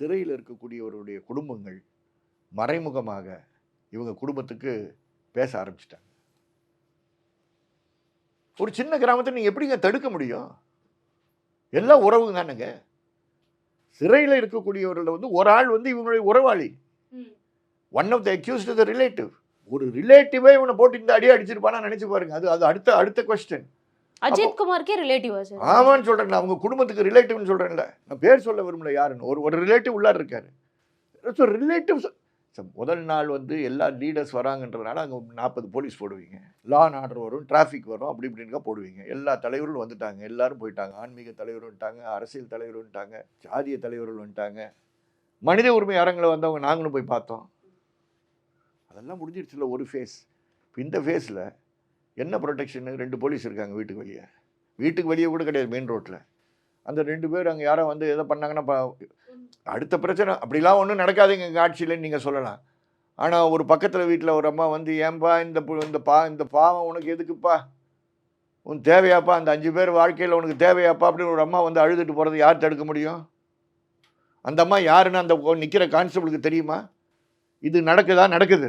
சிறையில் இருக்கக்கூடியவருடைய குடும்பங்கள் மறைமுகமாக இவங்க குடும்பத்துக்கு பேச ஆரம்பிச்சிட்டாங்க. ஒரு சின்ன கிராமத்தை நீங்கள் எப்படிங்க தடுக்க முடியும்? எல்லாம் உறவு தானுங்க. சிறையில் இருக்கக்கூடியவர்கள் வந்து ஒரு ஆள் வந்து இவங்களுடைய உறவாளி. One of the accused the relative ஒரு ரிலேட்டிவே இவனை போட்டு இந்த அடி அடிச்சிருப்பானா நினைச்சு பாருங்க. அது அது அடுத்த அடுத்த கொஸ்டின் அஜித் குமார்க்கே ரிலேட்டிவா சார்? ஆமான்னு சொல்றேன் அவங்க குடும்பத்துக்கு ரிலேட்டிவ்னு சொல்றேன்ல. நான் பேர் சொல்ல விரும்பல யாருன்னு. ஒரு ஒரு ரிலேட்டிவ் உள்ளார் இருக்காரு. ஸோ ரிலேட்டிவ்ஸ் முதல் நாள் வந்து எல்லா லீடர்ஸ் வராங்கன்றதுனால அங்கே நாற்பது போலீஸ் போடுவீங்க. லா அண்ட் ஆர்டர் வரும் டிராஃபிக் வரும் அப்படி இப்படின்னு போடுவீங்க. எல்லா தலைவர்களும் வந்துட்டாங்க எல்லாரும் போயிட்டாங்க. ஆன்மீக தலைவர் வந்துட்டாங்க அரசியல் தலைவர் வந்துட்டாங்க ஜாதிய தலைவர்கள் வந்துட்டாங்க. மனித உரிமை அரங்கில் வந்தவங்க நாங்களும் போய் பார்த்தோம். அதெல்லாம் முடிஞ்சிருச்சுல ஒரு ஃபேஸ் இந்த ஃபேஸில் என்ன ப்ரொடெக்ஷனு ரெண்டு போலீஸ் இருக்காங்க வீட்டுக்கு வெளியே. வீட்டுக்கு வெளியே கூட கிடையாது மெயின் ரோட்டில் அந்த ரெண்டு பேர் அங்கே யாரோ வந்து எதை பண்ணாங்கன்னா அடுத்த பிரச்சனை. அப்படிலாம் ஒன்றும் நடக்காதுங்க எங்கள் ஆட்சியிலன்னு நீங்கள் சொல்லலாம். ஆனால் ஒரு பக்கத்தில் வீட்டில் ஒரு அம்மா வந்து ஏன்பா இந்த பு- இந்த பா இந்த பாவம் உனக்கு எதுக்குப்பா? உன் தேவையாப்பா அந்த அஞ்சு பேர் வாழ்க்கையில் உனக்கு தேவையாப்பா? அப்படின்னு ஒரு அம்மா வந்து அழுதுட்டு போகிறது யார் தடுக்க முடியும்? அந்த அம்மா யாருன்னு அந்த நிற்கிற கான்ஸ்டபிளுக்கு தெரியுமா? இது நடக்குதா? நடக்குது.